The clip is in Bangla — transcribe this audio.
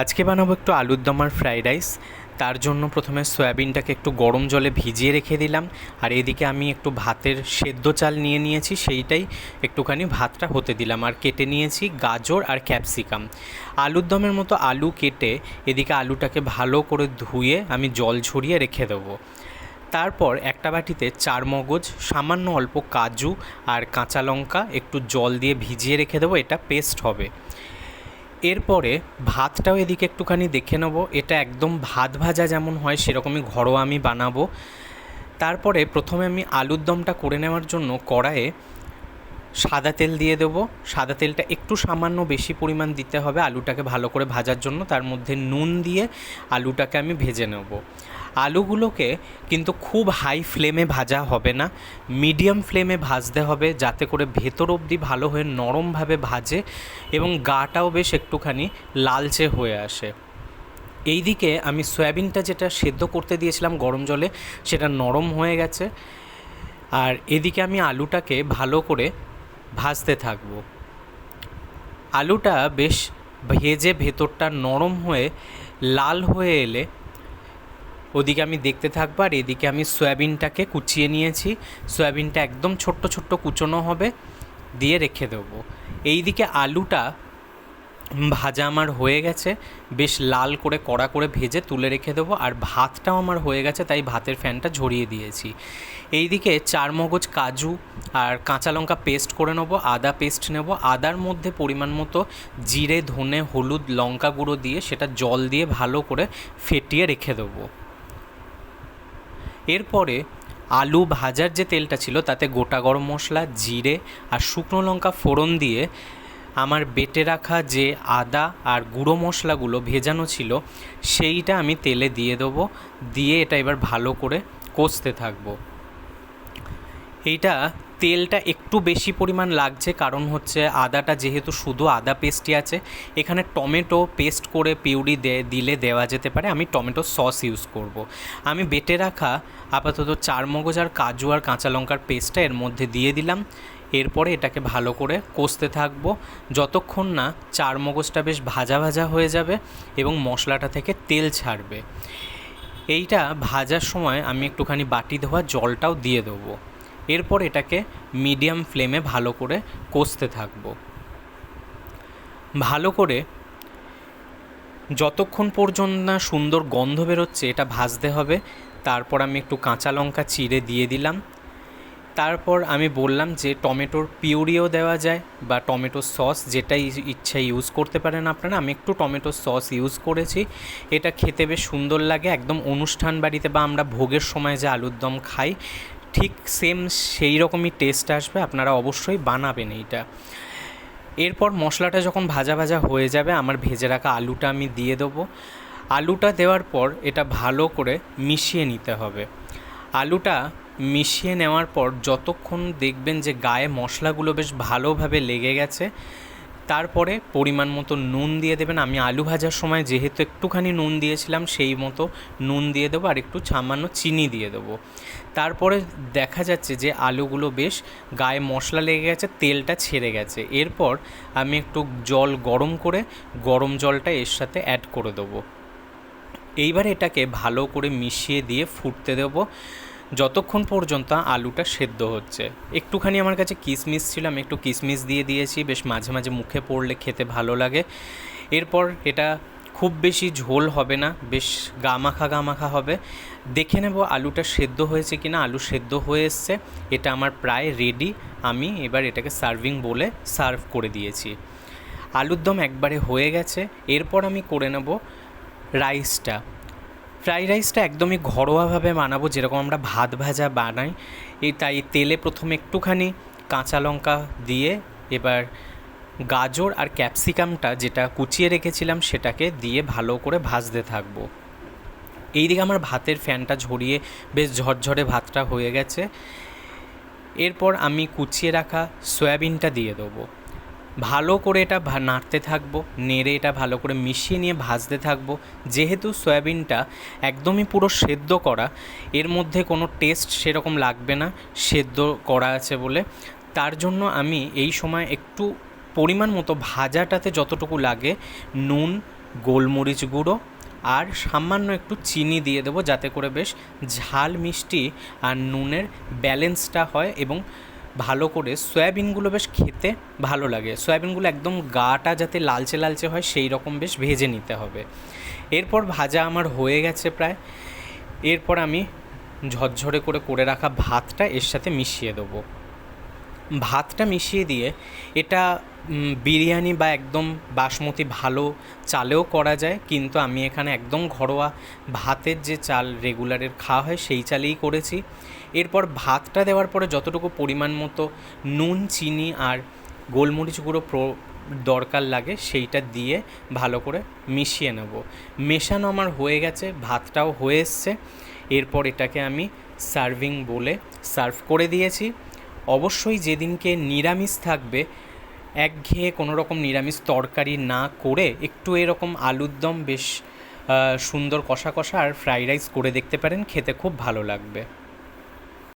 আজকে বানাবো একটু আলুর দম আর ফ্রাইড রাইস তার জন্য প্রথমে সয়াবিনটাকে একটু গরম জলে ভিজিয়ে রেখে দিলাম। আর এদিকে আমি একটু ভাতের সেদ্ধ চাল নিয়ে নিয়েছি, সেইটাই একটুখানি ভাতটা হতে দিলাম। আর কেটে নিয়েছি গাজর আর ক্যাপসিকাম আলুর দমের মতো আলু কেটে এদিকে আলুটাকে ভালো করে ধুয়ে আমি জল ঝরিয়ে রেখে দেবো। তারপর একটা বাটিতে চার মগজ, সামান্য অল্প কাজু আর কাঁচা লঙ্কা একটু জল দিয়ে ভিজিয়ে রেখে দেবো, এটা পেস্ট হবে। এরপরে ভাতটাও এদিকে একটুখানি দেখে নেব। এটা একদম ভাত ভাজা যেমন হয়, সেরকমই ঘরোয়া আমি বানাবো। তারপরে প্রথমে আমি আলুর দমটা করে নেওয়ার জন্য কড়াইয়ে সাদা তেল দিয়ে দেবো। সাদা তেলটা একটু সামান্য বেশি পরিমাণ দিতে হবে আলুটাকে ভালো করে ভাজার জন্য। তার মধ্যে নুন দিয়ে আলুটাকে আমি ভেজে নেব। আলুগুলোকে কিন্তু খুব হাই ফ্লেমে ভাজা হবে না। মিডিয়াম ফ্লেমে ভাজতে হবে যাতে করে ভেতর অবধি ভালো হয়ে নরমভাবে ভাজে এবং গাটাও বেশ একটুখানি লালচে হয়ে আসে। এইদিকে আমি সয়াবিনটা যেটা সেদ্ধ করতে দিয়েছিলাম গরম জলে, সেটা নরম হয়ে গেছে। আর এদিকে আমি আলুটাকে ভালো করে ভাজতে থাকব। আলুটা বেশ ভেজে ভেতরটা নরম হয়ে লাল হয়ে এলে ওদিকে আমি দেখতে থাকব আর এদিকে আমি সয়াবিনটাকে কুচিয়ে নিয়েছি। সয়াবিনটা একদম ছোট্ট ছোট্ট কুচোনো হবে, দিয়ে রেখে দেবো। এইদিকে আলুটা ভাজা আমার হয়ে গেছে, বেশ লাল করে কড়া করে ভেজে তুলে রেখে দেবো। আর ভাতটাও আমার হয়ে গেছে, তাই ভাতের ফ্যানটা ঝরিয়ে দিয়েছি। এইদিকে চার মগজ কাজু আর কাঁচা লঙ্কা পেস্ট করে নেব, আদা পেস্ট নেব। আদার মধ্যে পরিমাণ মতো জিরে, ধনে, হলুদ, লঙ্কা গুঁড়ো দিয়ে সেটা জল দিয়ে ভালো করে ফেটিয়ে রেখে দেবো। এরপরে আলু ভাজার যে তেলটা ছিল, তাতে গোটা গরম মশলা, জিরে আর শুকনো লঙ্কা ফোড়ন দিয়ে আমার বেটে রাখা যে আদা আর গুঁড়ো মশলাগুলো ভেজানো ছিল, সেইটা আমি তেলে দিয়ে দেবো, দিয়ে এটা এবার ভালো করে কষতে থাকব। এইটা তেলটা একটু বেশি পরিমাণ লাগছে, কারণ হচ্ছে আদাটা যেহেতু শুধু আদা পেস্টই আছে, এখানে টমেটো পেস্ট করে পিউরি দে, দিলে দেওয়া যেতে পারে, আমি টমেটো সস ইউজ করব। আমি বেটে রাখা আপাতত চার মগজ আর কাজু আর কাঁচা লঙ্কার পেস্টটা এর মধ্যে দিয়ে দিলাম, এরপরে এটাকে ভালো করে কষতে থাকব, যতক্ষণ না চার মগজটা বেশ ভাজা ভাজা হয়ে যাবে এবং মশলাটা থেকে তেল ছাড়বে এইটা ভাজার সময় আমি একটুখানি বাটি ধোয়া জলটাও দিয়ে দেবো এরপর এটাকে মিডিয়াম ফ্লেমে ভালো করে কষতে থাকব। ভালো করে যতক্ষণ পর্যন্ত না সুন্দর গন্ধ বেরোচ্ছে, এটা ভাজতে হবে। তারপর আমি একটু কাঁচা লঙ্কা চিড়ে দিয়ে দিলাম। তারপর আমি বললাম যে টমেটোর পিউরিও দেওয়া যায় বা টমেটো সস যেটাই ইচ্ছা ইউজ করতে পারেন আপনারা। আমি একটু টমেটো সস ইউজ করেছি। এটা খেতে বেশ সুন্দর লাগে। একদম অনুষ্ঠান বাড়িতে বা আমরা ভোগের সময় যে আলুর দম খাই ঠিক সেম সেই রকমই টেস্ট আসবে, আপনারা অবশ্যই বানাবেন এইটা। এরপর মশলাটা যখন ভাজা ভাজা হয়ে যাবে, আমার ভেজে রাখা আলুটা আমি দিয়ে দেবো। আলুটা দেওয়ার পর এটা ভালো করে মিশিয়ে নিতে হবে। আলুটা মিশিয়ে নেওয়ার পর যতক্ষণ দেখবেন যে গায়ে মশলাগুলো বেশ ভালোভাবে লেগে গেছে তারপরে পরিমাণ মতো নুন দিয়ে দেবেন। আমি আলু ভাজার সময় যেহেতু একটুখানি নুন দিয়েছিলাম, সেই মতো নুন দিয়ে দেবো আর একটু সামান্য চিনি দিয়ে দেবো। তারপরে দেখা যাচ্ছে যে আলুগুলো বেশ গায়ে মশলা লেগে গেছে, তেলটা ছেড়ে গেছে। এরপর আমি একটু জল গরম করে গরম জলটা এর সাথে অ্যাড করে দেবো। এইবার এটাকে ভালো করে মিশিয়ে দিয়ে ফুটতে দেবো। যতক্ষণ পর্যন্ত আলুটা সেদ্ধ হচ্ছে। একটুখানি আমার কাছে কিশমিশ ছিল, আমি একটু কিশমিশ দিয়ে দিয়েছি, বেশ মাঝে মাঝে মুখে পড়লে খেতে ভালো লাগে। এরপর এটা খুব বেশি ঝোল হবে না, বেশ গামাখা গামাখা হবে। দেখে নেব আলুটা সেদ্ধ হয়েছে কি না আলু সেদ্ধ হয়ে এসছে। এটা আমার প্রায় রেডি আমি এবার এটাকে সার্ভিং বলে সার্ভ করে দিয়েছি। আলুর দম একবারে হয়ে গেছে। এরপর আমি করে নেব রাইসটা ফ্রাইড রাইসটা একদমই ঘরোয়াভাবে বানাবো, যেরকম আমরা ভাত ভাজা বানাই। এই তাই তেলে প্রথমে একটুখানি কাঁচা লঙ্কা দিয়ে, এবার গাজর আর ক্যাপসিকামটা যেটা কুচিয়ে রেখেছিলাম সেটাকে দিয়ে ভালো করে ভাজতে থাকব। এইদিকে আমার ভাতের ফ্যানটা ঝরিয়ে বেশ ঝরঝরে ভাতটা হয়ে গেছে। এরপর আমি কুচিয়ে রাখা সয়াবিনটা দিয়ে দেবো। ভালো করে এটা নাড়তে থাকব, নেড়ে এটা ভালো করে মিশিয়ে নিয়ে ভাজতে থাকব। যেহেতু সয়াবিনটা একদমই পুরো সেদ্ধ করা, এর মধ্যে কোনো টেস্ট সেরকম লাগবে না, সেদ্ধ করা আছে বলে। তার জন্য আমি এই সময় একটু পরিমাণ মতো ভাজাটাতে যতটুকু লাগে, নুন, গোলমরিচ গুঁড়ো আর সামান্য একটু চিনি দিয়ে দেবো যাতে করে বেশ ঝাল মিষ্টি আর নুনের ব্যালেন্সটা হয় এবং ভালো করে সয়াবিনগুলো বেশ খেতে ভালো লাগে। সয়াবিনগুলো একদম গাটা যাতে লালচে লালচে হয়, সেই রকম বেশ ভেজে নিতে হবে। এরপর ভাজা আমার হয়ে গেছে প্রায়। এরপর আমি ঝরঝরে করে করে রাখা ভাতটা এর সাথে মিশিয়ে দেবো। ভাতটা মিশিয়ে দিয়ে এটা বিরিয়ানি বা একদম বাসমতি ভালো চালেও করা যায়, কিন্তু আমি এখানে একদম ঘরোয়া ভাতের যে চাল রেগুলারের খাওয়া হয় সেই চালেই করেছি। এরপর ভাতটা দেওয়ার পরে যতটুকু পরিমাণ মতো নুন, চিনি আর গোলমরিচ গুঁড়ো দরকার লাগে সেইটা দিয়ে ভালো করে মিশিয়ে নেব। মেশানো আমার হয়ে গেছে, ভাতটাও হয়ে এসছে। এরপর এটাকে আমি সার্ভিং বলে সার্ভ করে দিয়েছি। অবশ্যই যেদিনকে নিরামিষ থাকবে, একঘেয়ে কোনো রকম নিরামিষ তরকারি না করে একটু এরকম আলুর দম বেশ সুন্দর কষা কষা আর ফ্রাইড রাইস করে দেখতে পারেন, খেতে খুব ভালো লাগবে।